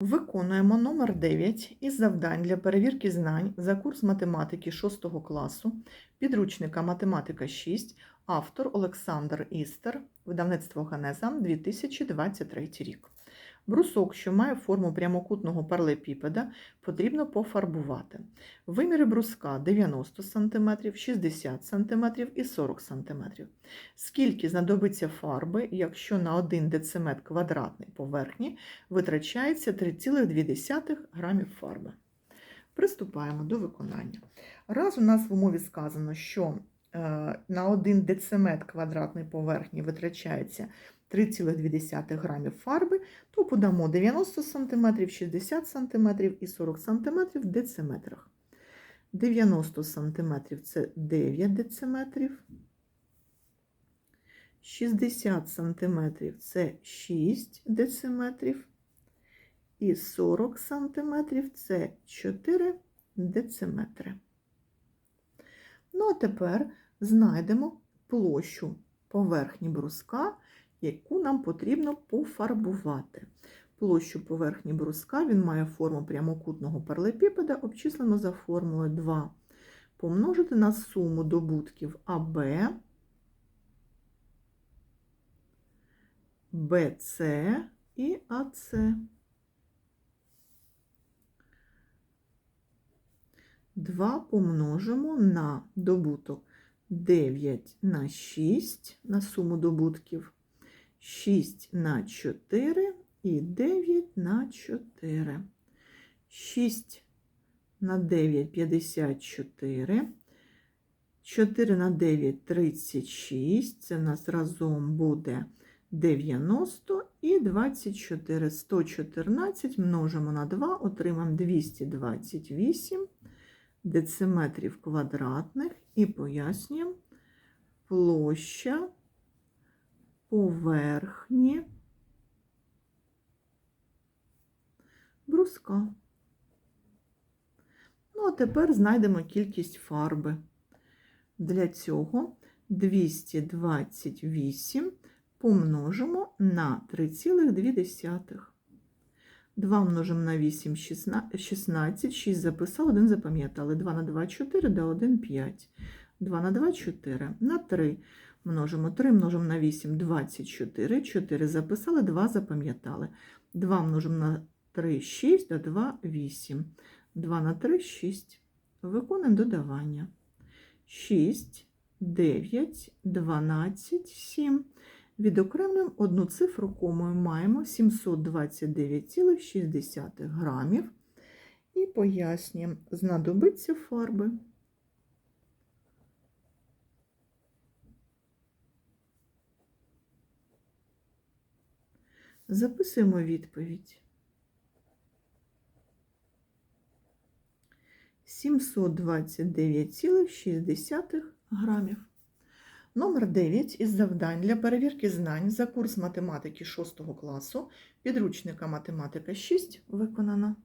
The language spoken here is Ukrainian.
Виконуємо номер 9 із завдань для перевірки знань за курс математики 6 класу, підручника Математика 6, автор Олександр Істер, видавництво Ганеза 2023 рік. Брусок, що має форму прямокутного паралепіпеда, потрібно пофарбувати. Виміри бруска 90 см, 60 см і 40 см. Скільки знадобиться фарби, якщо на 1 дециметр квадратний поверхні витрачається 3,2 грамів фарби. Приступаємо до виконання. Раз у нас в умові сказано, що на 1 дециметр квадратної поверхні витрачається 3,2 грамів фарби, то подамо 90 см, 60 см і 40 см в дециметрах. 90 см це 9 дециметрів. 60 см це 6 дециметрів. І 40 см це 4 дециметри. Ну, а тепер знайдемо площу поверхні бруска, яку нам потрібно пофарбувати. Площу поверхні бруска він має форму прямокутного паралепіпеда, обчислено за формулою 2 помножити на суму добутків АБ, БЦ і АЦ. Два помножимо на добуток 9 на 6 на суму добутків, 6 на 4 і 9 на 4. 6 на 9 54. 4 на 9 36. Це в нас разом буде 90 і 24. 114 множимо на 2, отримаємо 228 дециметрів квадратних і пояснюємо площа поверхні бруска. Ну, а тепер знайдемо кількість фарби. Для цього 228 помножимо на 3,2. 2 множимо на 8 16, 6 записав, 1 запам'ятали. 2 на 2 4, да 1 5. 2 на 2 4. На 3 множимо 3 множимо на 8 24. 4 записали, 2 запам'ятали. 2 множимо на 3 6, да 2 8. 2 на 3 6. Виконуємо додавання. 6, 9, 12, 7. Відокремлюємо одну цифру комою маємо 729,6 грамів. І пояснюємо, знадобиться фарби. Записуємо відповідь. 729,6 грамів. Номер 9 із завдань для перевірки знань за курс математики 6 класу підручника математика 6 виконано.